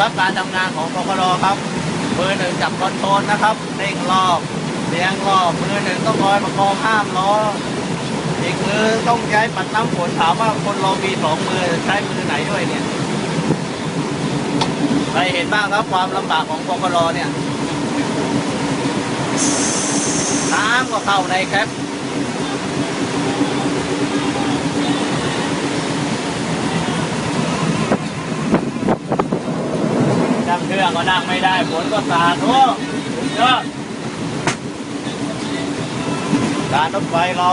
ครับการทำงานของกกรครับมือหนึ่งจับคอนโทรลนะครับเร่งรอบเลี้ยงรอบมือหนึ่งต้องคอยประคองห้ามล้ออีกมือต้องใช้ปัดน้ำฝนถามว่าคนเรามีสองมือใช้มือไหนด้วยเนี่ยใครเห็นบ้างครับความลำบากของกกรเนี่ยน้ำก็เข้าในแคป นั่งเครื่อง ก็นั่งไม่ได้ฝนก็สาดโอ้สุดยอดการรถไฟเรา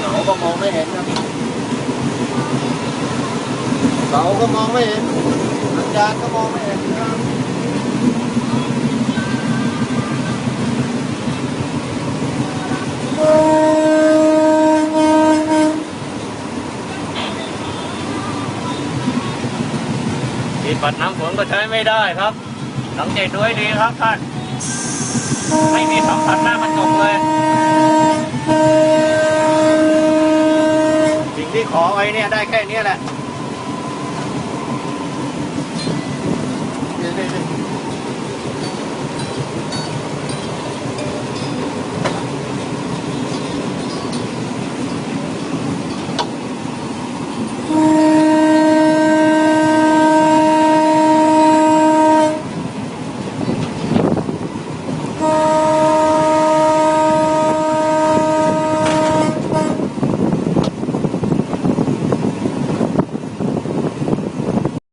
เราก็มองไม่เห็นนะเราก็มองไม่เห็นสัญญาณก็มองไม่เห็นนะ ที่ปัดน้ำฝนก็ใช้ไม่ได้ครับ สังเกตด้วยดีครับท่าน ไม่มีสัมผัสหน้ากระจกเลย สิ่งที่ขอไว้เนี่ยได้แค่นี้แหละ